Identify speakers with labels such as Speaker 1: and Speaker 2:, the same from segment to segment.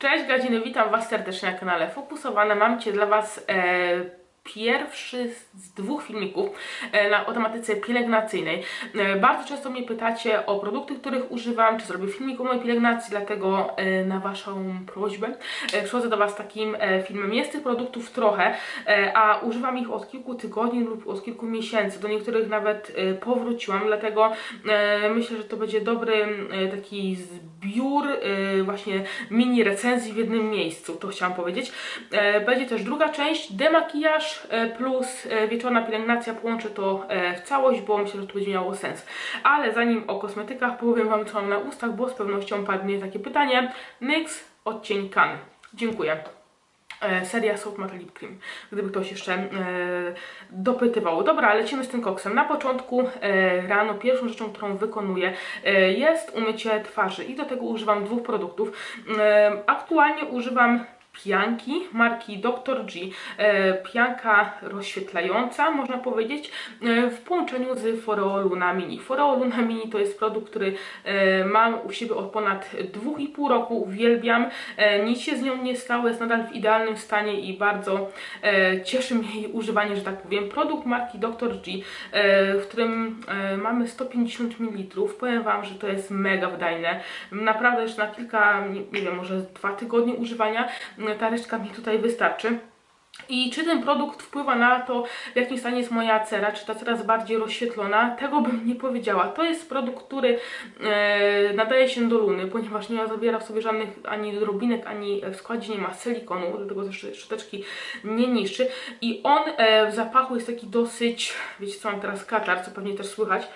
Speaker 1: Cześć Gadziny, witam Was serdecznie na kanale Fokusowane. Mam Cię dla Was e, pierwszy z dwóch filmików e, na, o tematyce pielęgnacyjnej. E, bardzo często mnie pytacie o produkty, których używam, czy zrobię filmik o mojej pielęgnacji, dlatego e, na Waszą prośbę przychodzę do Was takim filmem. Jest tych produktów trochę, a używam ich od kilku tygodni lub od kilku miesięcy. Do niektórych nawet powróciłam, dlatego myślę, że to będzie dobry taki zbiór właśnie mini recenzji w jednym miejscu, to chciałam powiedzieć. Będzie też druga część, demakijaż e, plus e, wieczorna pielęgnacja, połączę to e, w całość, bo myślę, że to będzie miało sens. Ale zanim o kosmetykach powiem Wam, co mam na ustach, bo z pewnością padnie takie pytanie. NYX odcień Kan. Dziękuję. Seria Soap Matte Lip Cream, gdyby ktoś jeszcze e, dopytywał. Dobra, lecimy z tym koksem. Na początku e, rano pierwszą rzeczą, którą wykonuję e, jest umycie twarzy i do tego używam dwóch produktów. E, aktualnie używam pianki marki Dr. G. E, pianka rozświetlająca, można powiedzieć, e, w połączeniu z Foreoluna Mini. Foreoluna Mini to jest produkt, który e, mam u siebie od ponad 2,5 roku, uwielbiam. Nic się z nią nie stało, jest nadal w idealnym stanie i bardzo cieszy mnie jej używanie, że tak powiem. Produkt marki Dr. G, w którym mamy 150 ml. Powiem Wam, że to jest mega wydajne. Naprawdę już na kilka, nie wiem, może dwa tygodnie używania ta resztka mi tutaj wystarczy. I czy ten produkt wpływa na to, w jakim stanie jest moja cera, czy ta cera jest bardziej rozświetlona, tego bym nie powiedziała. To jest produkt, który e, nadaje się do luny, ponieważ nie zawiera w sobie żadnych ani drobinek, ani w składzie nie ma silikonu, dlatego też szczoteczki nie niszczy. I on e, w zapachu jest taki dosyć, wiecie co, mam teraz katar, co pewnie też słychać,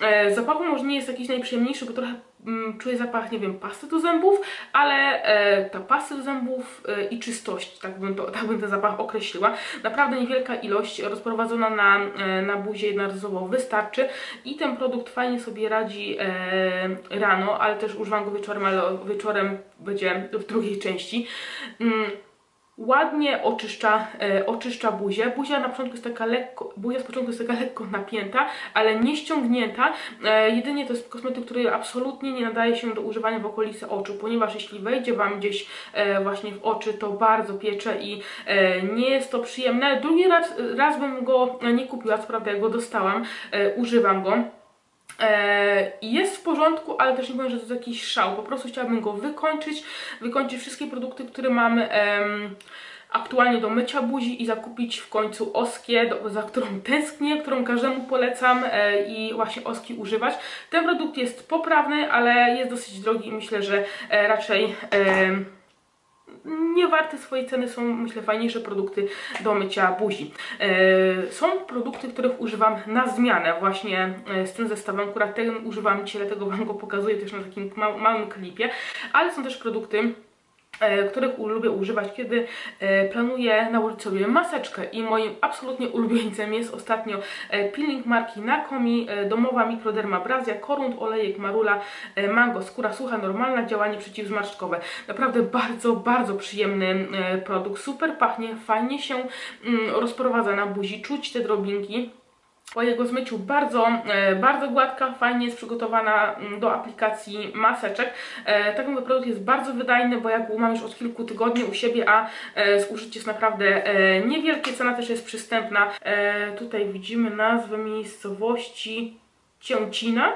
Speaker 1: E, zapachu może nie jest jakiś najprzyjemniejszy, bo trochę mm, czuję zapach, nie wiem, pasty do zębów, ale e, ta pasty do zębów e, i czystość, tak bym, to, tak bym ten zapach określiła. Naprawdę niewielka ilość, rozprowadzona na, e, na buzie jednorazowo wystarczy i ten produkt fajnie sobie radzi e, rano, ale też używam go wieczorem, ale wieczorem będzie w drugiej części. Mm, ładnie oczyszcza, e, oczyszcza buzię. Buzia na początku jest taka lekko, buzia z początku jest taka lekko napięta, ale nie ściągnięta. E, jedynie to jest kosmetyk, który absolutnie nie nadaje się do używania w okolicy oczu, ponieważ jeśli wejdzie Wam gdzieś e, właśnie w oczy, to bardzo piecze i e, nie jest to przyjemne. Drugi raz, raz bym go nie kupiła, co prawda jak go dostałam, e, używam go. E, jest w porządku, ale też nie powiem, że to jest jakiś szał. Po prostu chciałabym go wykończyć, wykończyć wszystkie produkty, które mamy aktualnie do mycia buzi i zakupić w końcu Oskię, do, za którą tęsknię, którą każdemu polecam e, i właśnie Oski używać. Ten produkt jest poprawny, ale jest dosyć drogi i myślę, że e, raczej... nie warte swojej ceny są, myślę, fajniejsze produkty do mycia buzi. E, są produkty, których używam na zmianę właśnie e, z tym zestawem. Akurat ten używam dzisiaj, dlatego Wam go pokazuję też na takim ma małym klipie, ale są też produkty, których u- lubię używać, kiedy e, planuję nałożyć sobie maseczkę i moim absolutnie ulubieńcem jest ostatnio e, peeling marki Nakomi, e, domowa mikrodermabrazja, korund, olejek, marula, e, mango, skóra sucha, normalna, działanie przeciwzmarszczkowe. Naprawdę bardzo, bardzo przyjemny e, produkt, super pachnie, fajnie się mm, rozprowadza na buzi, czuć te drobinki. Po jego zmyciu bardzo, e, bardzo gładka, fajnie jest przygotowana mm, do aplikacji maseczek. E, tak mówię, produkt jest bardzo wydajny, bo ja go mam już od kilku tygodni u siebie, a e, zużycie jest naprawdę niewielkie, cena też jest przystępna. Tutaj widzimy nazwę miejscowości Cięcina.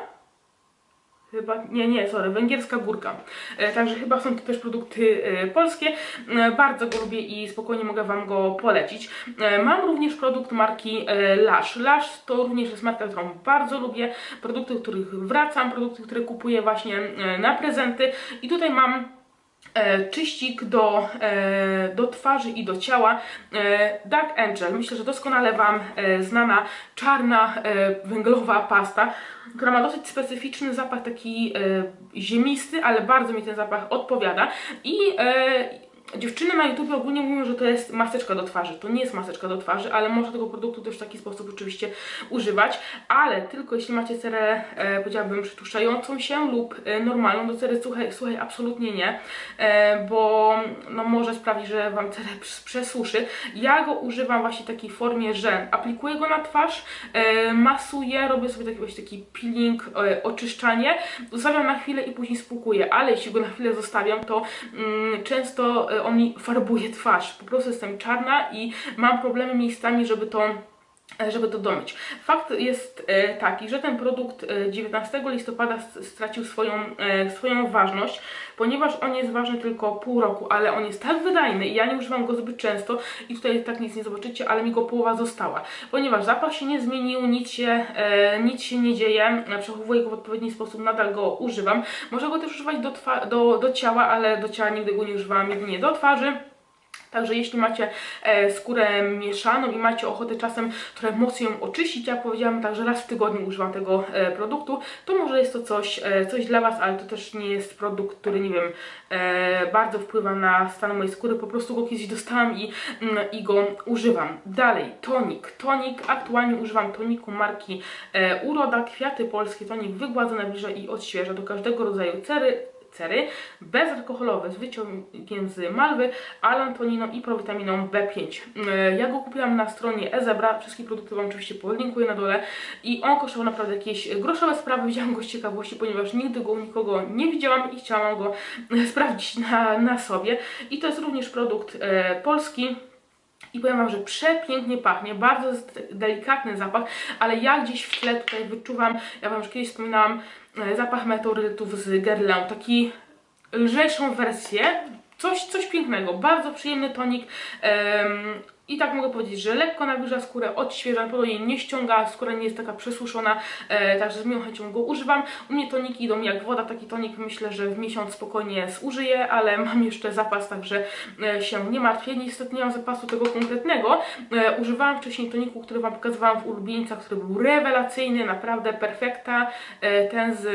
Speaker 1: Chyba, nie, nie, sorry, węgierska górka. E, także chyba są to też produkty e, polskie. E, bardzo go lubię i spokojnie mogę Wam go polecić. E, mam również produkt marki e, Lush. Lush to również jest marka, którą bardzo lubię. Produkty, których wracam, produkty, które kupuję właśnie e, na prezenty. I tutaj mam czyścik do, e, do twarzy i do ciała e, Dark Angel. Myślę, że doskonale Wam e, znana czarna e, węglowa pasta, która ma dosyć specyficzny zapach, taki e, ziemisty, ale bardzo mi ten zapach odpowiada. I e, dziewczyny na YouTube ogólnie mówią, że to jest maseczka do twarzy. To nie jest maseczka do twarzy, ale można tego produktu też w taki sposób oczywiście używać, ale tylko jeśli macie cerę, e, powiedziałabym, przytłuszczającą się lub e, normalną, do cery suchej, suchej absolutnie nie, e, bo no, może sprawić, że Wam cerę przesuszy. Ja go używam właśnie w takiej formie, że aplikuję go na twarz, e, masuję, robię sobie taki, właśnie taki peeling, e, oczyszczanie, zostawiam na chwilę i później spłukuję, ale jeśli go na chwilę zostawiam, to mm, często e, on mi farbuje twarz. Po prostu jestem czarna i mam problemy miejscami, żeby to żeby to domyć. Fakt jest e, taki, że ten produkt e, 19 listopada s- stracił swoją, e, swoją ważność, ponieważ on jest ważny tylko pół roku, ale on jest tak wydajny i ja nie używam go zbyt często i tutaj tak nic nie zobaczycie, ale mi go połowa została. Ponieważ zapach się nie zmienił, nic się, e, nic się nie dzieje, e, przechowuję go w odpowiedni sposób, nadal go używam. Można go też używać do, do, do ciała, ale do ciała nigdy go nie używałam, jedynie do twarzy. Także jeśli macie e, skórę mieszaną i macie ochotę czasem trochę mocniej ją oczyścić, jak powiedziałam, także raz w tygodniu używam tego e, produktu, to może jest to coś, e, coś dla Was, ale to też nie jest produkt, który, nie wiem, e, bardzo wpływa na stan mojej skóry, po prostu go kiedyś dostałam i, mm, i go używam. Dalej, tonik. Tonik, aktualnie używam toniku marki e, Uroda, Kwiaty Polskie, tonik wygładza, nawilża i odświeża do każdego rodzaju cery, cery, bezalkoholowy z wyciągiem z malwy, alantoniną i prowitaminą B5. E, Ja go kupiłam na stronie Ezebra, wszystkie produkty Wam oczywiście podlinkuję na dole i on kosztował naprawdę jakieś groszowe sprawy, wziąłam go z ciekawości, ponieważ nigdy go u nikogo nie widziałam i chciałam go sprawdzić na, na sobie. I to jest również produkt e, polski. I powiem Wam, że przepięknie pachnie, bardzo delikatny zapach, ale ja gdzieś w tle tutaj wyczuwam, ja Wam już kiedyś wspominałam, zapach meteorytów z Guerlain, taki lżejszą wersję, coś, coś pięknego, bardzo przyjemny tonik i tak mogę powiedzieć, że lekko nawilża skórę, odświeża, na pewno jej nie ściąga, skóra nie jest taka przesuszona, e, także z miłą chęcią go używam. U mnie toniki idą jak woda, taki tonik myślę, że w miesiąc spokojnie zużyję, ale mam jeszcze zapas, także e, się nie martwię. Niestety nie mam zapasu tego konkretnego. E, używałam wcześniej toniku, który Wam pokazywałam w ulubieńcach, który był rewelacyjny, naprawdę perfekta, e, ten z...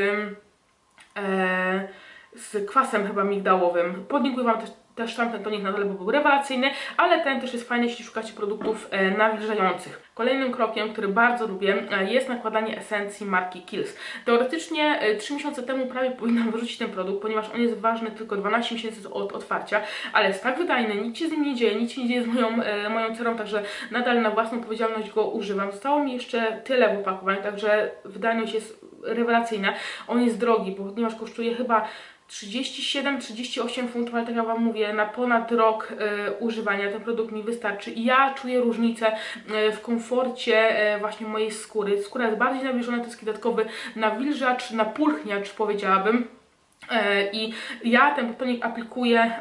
Speaker 1: E, z kwasem chyba migdałowym. Podlinkuję Wam też, też tamten tonik na dole, był rewelacyjny, ale ten też jest fajny, jeśli szukacie produktów e, nawilżających. Kolejnym krokiem, który bardzo lubię, e, jest nakładanie esencji marki Kills. Teoretycznie e, 3 miesiące temu prawie powinnam wyrzucić ten produkt, ponieważ on jest ważny tylko 12 miesięcy od otwarcia, ale jest tak wydajny, nic się z nim nie dzieje, nic się nie dzieje z moją, e, moją cerą, także nadal na własną odpowiedzialność go używam. Zostało mi jeszcze tyle w opakowaniu, także wydajność jest rewelacyjna. On jest drogi, ponieważ kosztuje chyba 37-38 funtów, ale tak jak Wam mówię, na ponad rok e, używania ten produkt mi wystarczy i ja czuję różnicę e, w komforcie e, właśnie mojej skóry. Skóra jest bardziej nawilżona, to jest dodatkowy nawilżacz, napulchniacz powiedziałabym. E, I ja ten tonik aplikuję,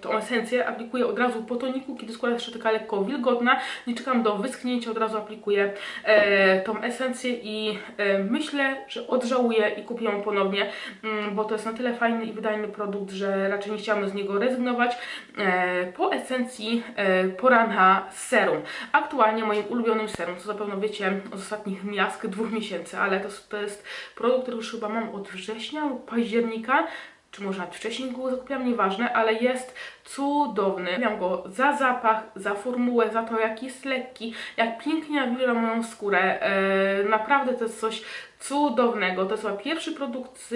Speaker 1: tą esencję aplikuję od razu po toniku, kiedy skóra jeszcze taka lekko wilgotna. Nie czekam do wyschnięcia, od razu aplikuję e, tą esencję i e, myślę, że odżałuję i kupię ją ponownie, mm, bo to jest na tyle fajny i wydajny produkt, że raczej nie chciałam z niego rezygnować. Po esencji e, pora na serum. Aktualnie moim ulubionym serum, co zapewne wiecie z ostatnich miask dwóch miesięcy, ale to, to jest produkt, który już chyba mam od września lub października, czy może nawet wcześniej go zakupiłam, nieważne, ale jest cudowny. Miałam go za zapach, za formułę, za to jak jest lekki, jak pięknie nawilża moją skórę. E, naprawdę to jest coś cudownego. To jest pierwszy produkt z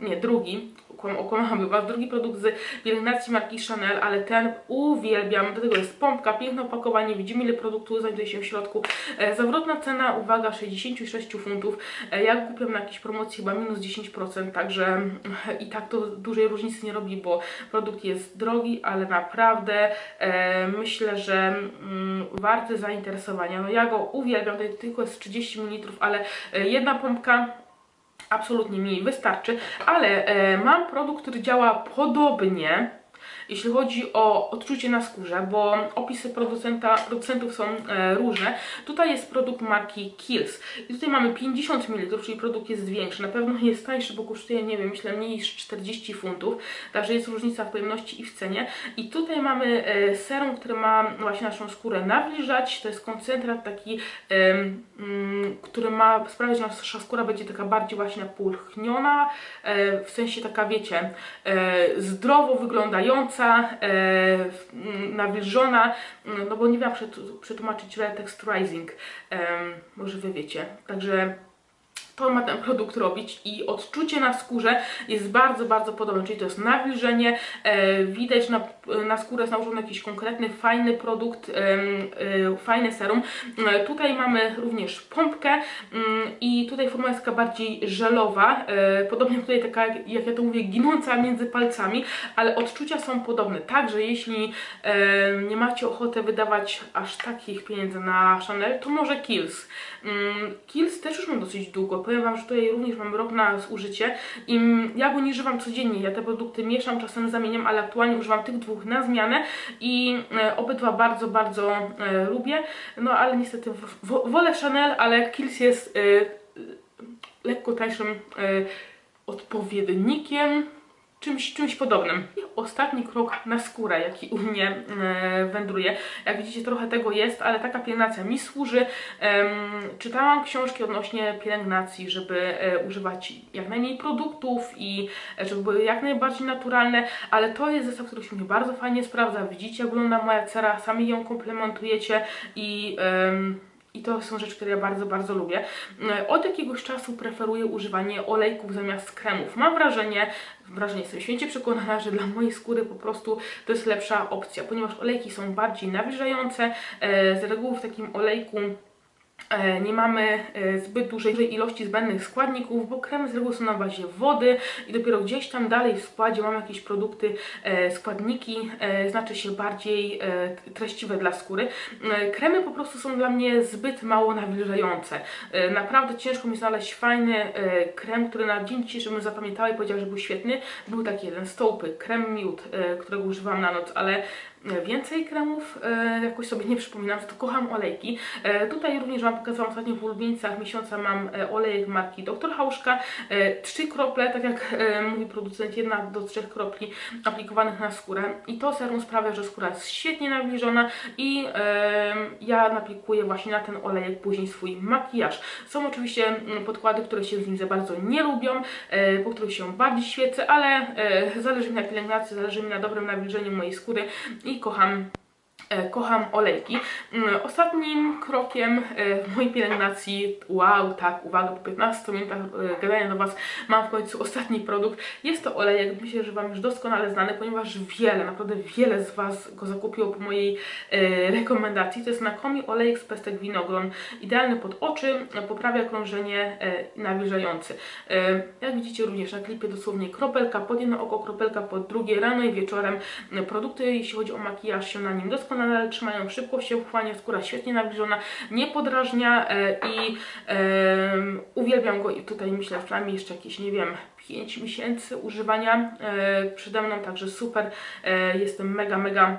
Speaker 1: nie, drugi, okłam- okłamałam chyba, drugi produkt z pielęgnacji marki Chanel, ale ten uwielbiam. Do tego jest pompka, piękne opakowanie, widzimy ile produktu znajduje się w środku. E, zawrotna cena, uwaga, 66 funtów. E, ja kupiłam na jakiejś promocji chyba minus 10%, także mm, i tak to dużej różnicy nie robi, bo produkt jest drogi, ale naprawdę e, myślę, że mm, warty zainteresowania. No ja go uwielbiam, tutaj tylko jest 30 ml, ale e, jedna pompka absolutnie mi wystarczy, ale e, mam produkt, który działa podobnie, jeśli chodzi o odczucie na skórze, bo opisy producenta, producentów są e, różne. Tutaj jest produkt marki Kills i tutaj mamy 50 ml, czyli produkt jest większy. Na pewno jest tańszy, bo kosztuje, nie wiem, myślę mniej niż 40 funtów, także jest różnica w pojemności i w cenie. I tutaj mamy e, serum, który ma właśnie naszą skórę nawilżać. To jest koncentrat taki, em, mm, który ma sprawiać, że nasza skóra będzie taka bardziej właśnie napulchniona, e, w sensie taka, wiecie, e, zdrowo wyglądająca, błyszcząca, e, nawilżona, no bo nie wiem przetłumaczyć retexturizing, em, może wy wiecie. Także to ma ten produkt robić i odczucie na skórze jest bardzo, bardzo podobne, czyli to jest nawilżenie, e, widać na, na skórę jest nałożony jakiś konkretny, fajny produkt, e, fajne serum. E, tutaj mamy również pompkę mm, i tutaj forma jest taka bardziej żelowa, e, podobnie tutaj taka, jak ja to mówię, ginąca między palcami, ale odczucia są podobne, także jeśli e, nie macie ochoty wydawać aż takich pieniędzy na Chanel, to może. Mm, Kills też już mam dosyć długo. Powiem Wam, że tutaj również mam rok na zużycie i ja go nie używam codziennie. Ja te produkty mieszam, czasem zamieniam, ale aktualnie używam tych dwóch na zmianę i e, obydwa bardzo, bardzo e, lubię. No ale niestety wolę Chanel, ale Kills jest e, lekko tańszym e, odpowiednikiem czymś, czymś podobnym. I ostatni krok na skórę, jaki u mnie e, wędruje. Jak widzicie, trochę tego jest, ale taka pielęgnacja mi służy. Czytałam książki odnośnie pielęgnacji, żeby e, używać jak najmniej produktów i e, żeby były jak najbardziej naturalne, ale to jest zestaw, który się mi bardzo fajnie sprawdza. Widzicie, jak wygląda moja cera, sami ją komplementujecie i... i to są rzeczy, które ja bardzo, bardzo lubię. E, Od jakiegoś czasu preferuję używanie olejków zamiast kremów. Mam wrażenie, wrażenie jestem święcie przekonana, że dla mojej skóry po prostu to jest lepsza opcja, ponieważ olejki są bardziej nawilżające. E, Z reguły w takim olejku nie mamy e, zbyt dużej ilości zbędnych składników, bo kremy z reguły są na bazie wody i dopiero gdzieś tam dalej w składzie mamy jakieś produkty, e, składniki, e, znaczy się bardziej e, treściwe dla skóry. E, Kremy po prostu są dla mnie zbyt mało nawilżające. E, Naprawdę ciężko mi znaleźć fajny e, krem, który na dzień dzisiejszy bym zapamiętała i powiedziała, że był świetny. Był taki jeden stołpy, krem miód, e, którego używam na noc, ale Więcej kremów e, jakoś sobie nie przypominam, że to kocham olejki. E, tutaj również Wam pokazałam ostatnio w ulubieńcach miesiąca mam e, olejek marki Dr. Hauszka. E, trzy krople, tak jak e, mówi producent, jedna do trzech kropli aplikowanych na skórę. I to serum sprawia, że skóra jest świetnie nawilżona i e, ja naplikuję właśnie na ten olejek później swój makijaż. Są oczywiście mm, podkłady, które się z nim za bardzo nie lubią, e, po których się bardziej świecę, ale e, zależy mi na pielęgnacji, zależy mi na dobrym nawilżeniu mojej skóry i kocham Kocham olejki. Mm, Ostatnim krokiem e, w mojej pielęgnacji, wow, tak, uwaga, po 15 minutach e, gadania do Was mam w końcu ostatni produkt. Jest to olejek, myślę, że Wam już doskonale znany, ponieważ wiele, naprawdę wiele z Was go zakupiło po mojej e, rekomendacji. To jest Nakomi olejek z pestek winogron, idealny pod oczy, e, poprawia krążenie, e, nawilżający. E, jak widzicie również na klipie dosłownie kropelka pod jedno oko, kropelka pod drugie, rano i wieczorem. E, Produkty, jeśli chodzi o makijaż, się na nim doskonale trzymają, szybko się wchłania, skóra świetnie nawilżona, nie podrażnia e, i uwielbiam go i tutaj myślę, że przynajmniej jeszcze jakieś, nie wiem, 5 miesięcy używania e, przede mną, także super, e, jestem mega, mega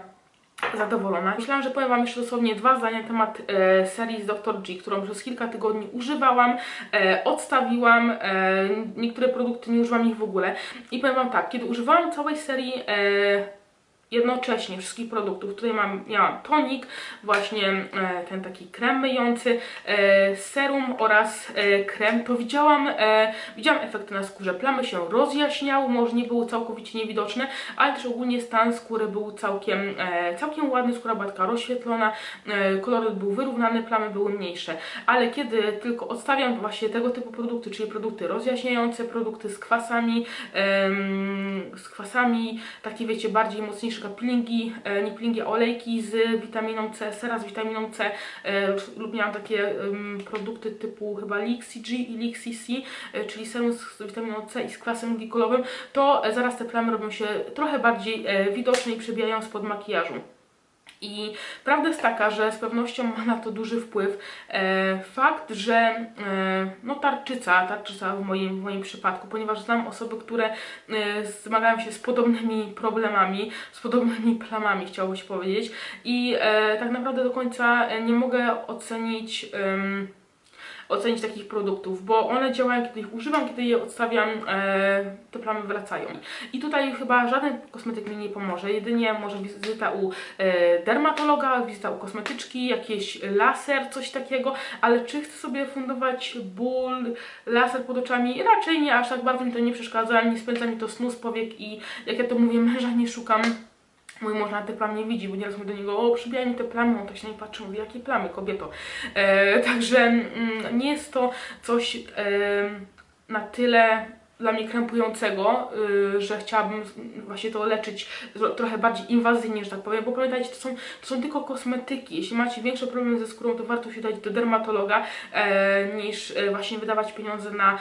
Speaker 1: zadowolona. Myślałam, że powiem Wam jeszcze dosłownie dwa zdania na temat e, serii z Dr. G, którą przez kilka tygodni używałam, e, odstawiłam, e, niektóre produkty nie używam ich w ogóle i powiem Wam tak, kiedy używałam całej serii jednocześnie wszystkich produktów. Tutaj mam, miałam tonik, właśnie e, ten taki krem myjący, e, serum oraz e, krem, to widziałam, widziałam efekty na skórze. Plamy się rozjaśniały, może nie były całkowicie niewidoczne, ale też ogólnie stan skóry był całkiem, całkiem ładny, skóra była taka rozświetlona, kolory był wyrównany, plamy były mniejsze. Ale kiedy tylko odstawiam właśnie tego typu produkty, czyli produkty rozjaśniające, produkty z kwasami, z kwasami, takie wiecie, bardziej mocniejsze peelingi, e, nie peelingi, olejki z witaminą C, sera z witaminą C e, lub miałam takie produkty typu chyba Lixi G i Lixi C, e, czyli serum z witaminą C i z kwasem glikolowym, to zaraz te plamy robią się trochę bardziej widoczne i przebijają spod makijażu. I prawda jest taka, że z pewnością ma na to duży wpływ e, fakt, że e, no tarczyca, tarczyca w moim, w moim przypadku, ponieważ znam osoby, które e, zmagają się z podobnymi problemami, z podobnymi plamami, chciałoby się powiedzieć. I e, tak naprawdę do końca e, nie mogę ocenić em, ocenić takich produktów, bo one działają, kiedy ich używam, kiedy je odstawiam, e, te plamy wracają. I tutaj chyba żaden kosmetyk mi nie pomoże, jedynie może wizyta u e, dermatologa, wizyta u kosmetyczki, jakiś laser, coś takiego, ale czy chcę sobie fundować ból, laser pod oczami? Raczej nie, aż tak bardzo mi to nie przeszkadza, nie spędza mi to snu z powiek i jak ja to mówię, męża nie szukam Mój mąż na te plamy nie widzi, bo nieraz mówię do niego, o przybija mi te plamy, on tak się nie patrzy, mówi, jakie plamy, kobieto. E, także mm, nie jest to coś e, na tyle dla mnie krępującego, y, że chciałabym właśnie to leczyć trochę bardziej inwazyjnie, że tak powiem, bo pamiętajcie, to są, to są tylko kosmetyki. Jeśli macie większe problemy ze skórą, to warto się dać do dermatologa, e, niż e, właśnie wydawać pieniądze na,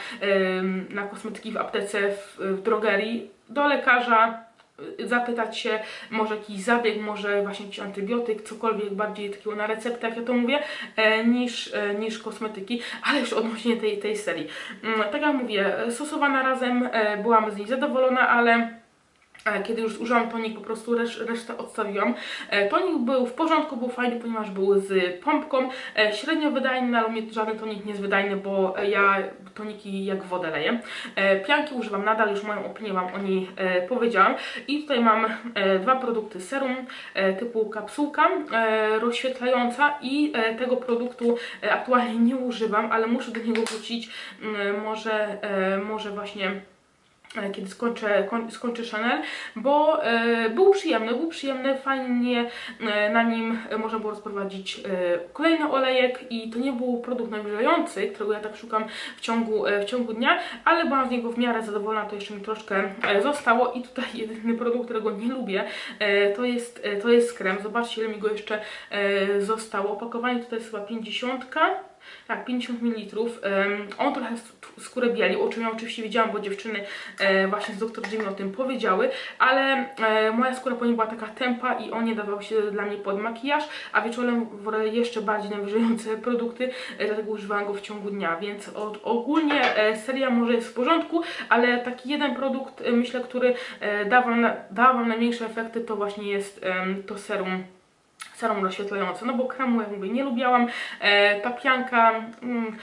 Speaker 1: na kosmetyki w aptece, w, w drogerii. Do lekarza zapytać się, może jakiś zabieg, może właśnie jakiś antybiotyk, cokolwiek bardziej takiego na receptę, jak ja to mówię, e, niż, e, niż kosmetyki, ale już odnośnie tej, tej serii. Mm, Tak jak mówię, stosowana razem, e, byłam z niej zadowolona, ale kiedy już użyłam tonik, po prostu resz, resztę odstawiłam. E, Tonik był w porządku, był fajny, ponieważ był z pompką, e, średnio wydajny, ale u mnie żaden tonik nie jest wydajny, bo e, ja toniki jak wodę leję. E, Pianki używam nadal, już moją opinię Wam o niej e, powiedziałam. I tutaj mam e, dwa produkty serum e, typu kapsułka e, rozświetlająca i e, tego produktu e, aktualnie nie używam, ale muszę do niego wrócić. Może, e, może właśnie e, kiedy skończę, koń, skończę Chanel, bo e, był przyjemny, był przyjemny, fajnie e, na nim e, można było rozprowadzić kolejny olejek i to nie był produkt nawilżający, którego ja tak szukam w ciągu, w ciągu dnia, ale byłam z niego w miarę zadowolona, to jeszcze mi troszkę zostało. I tutaj jedyny produkt, którego nie lubię, to jest, e, to jest krem, zobaczcie ile mi go jeszcze zostało, opakowanie tutaj jest chyba 50 tak, 50 ml. On trochę sk- skórę bielił, o czym ja oczywiście wiedziałam, bo dziewczyny e, właśnie z Dr. Jimmy o tym powiedziały, ale e, moja skóra po nim była taka tempa i on nie dawał się dla mnie pod makijaż, a wieczorem wolę jeszcze bardziej nawilżające produkty, e, dlatego używałam go w ciągu dnia, więc ogólnie seria może jest w porządku, ale taki jeden produkt, myślę, który da, wam da Wam najmniejsze efekty, to właśnie jest to serum serum rozświetlające, no bo kremu, jak mówię, nie lubiałam. E, mm,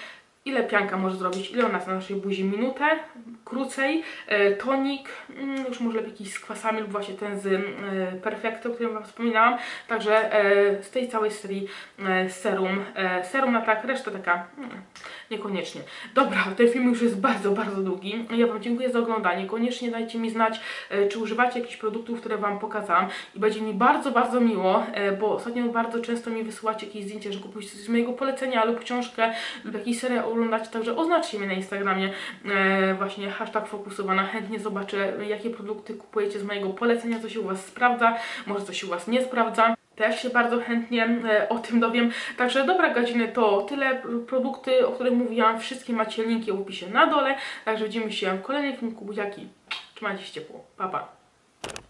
Speaker 1: ile pianka może zrobić? Ile ona na naszej buzi? Minutę? Krócej. E, tonik, mm, już może lepiej jakiś z kwasami lub właśnie ten z e, Perfecto, o którym Wam wspominałam. Także e, z tej całej serii serum, serum na tak, reszta taka mm, niekoniecznie. Dobra, ten film już jest bardzo, bardzo długi. Ja Wam dziękuję za oglądanie. Koniecznie dajcie mi znać, czy używacie jakichś produktów, które Wam pokazałam i będzie mi bardzo, bardzo miło, bo ostatnio bardzo często mi wysyłacie jakieś zdjęcia, że kupujecie coś z mojego polecenia lub książkę lub jakiś serial oglądacie, także oznaczcie mnie na Instagramie e, właśnie hashtag fokusowana. Chętnie zobaczę, jakie produkty kupujecie z mojego polecenia, co się u Was sprawdza, może coś się u Was nie sprawdza. Też się bardzo chętnie e, o tym dowiem. Także dobra godziny to tyle. Produkty, o których mówiłam, wszystkie macie linki w opisie na dole. Także widzimy się w kolejnym filmiku. Buziaki. Trzymajcie się ciepło. Pa, pa.